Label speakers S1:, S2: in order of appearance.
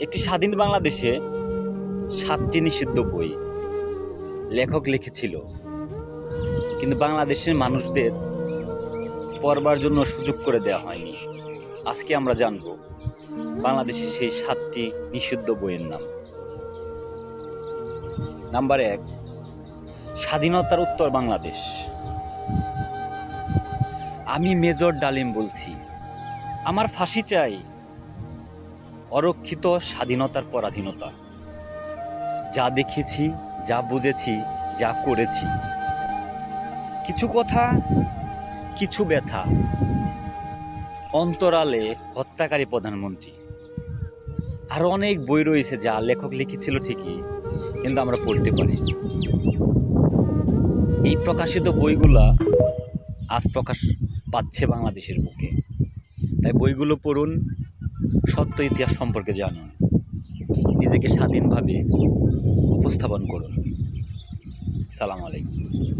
S1: একটি স্বাধীন বাংলাদেশে সাতটি নিষিদ্ধ বই লেখক লিখেছিল। কিন্তু বাংলাদেশের মানুষদের পড়বার জন্য সুযোগ করে দেওয়া হয়নি। আজকে আমরা জানব বাংলাদেশের সেই সাতটি নিষিদ্ধ বইয়ের নাম। নাম্বার এক, স্বাধীনতার উত্তর বাংলাদেশ। আমি মেজর ডালিম বলছি। আমার ফাঁসি চাই। অরক্ষিত স্বাধীনতার পরাধীনতা। যা দেখেছি, যা বুঝেছি, যা করেছি। কিছু কথা, কিছু ব্যথা। অন্তরালে হত্যাকারী প্রধানমন্ত্রী। আরও অনেক বই রয়েছে যা লেখক লিখেছিল ঠিকই, কিন্তু আমরা পড়তে পারি। এই প্রকাশিত বইগুলা আজ প্রকাশ পাচ্ছে বাংলাদেশের বুকে। তাই বইগুলো পড়ুন সত্য ইতিহাস সম্পর্কে জানুন নিজেকে স্বাধীনভাবে উপস্থাপন করুন। সালাম আলাইকুম।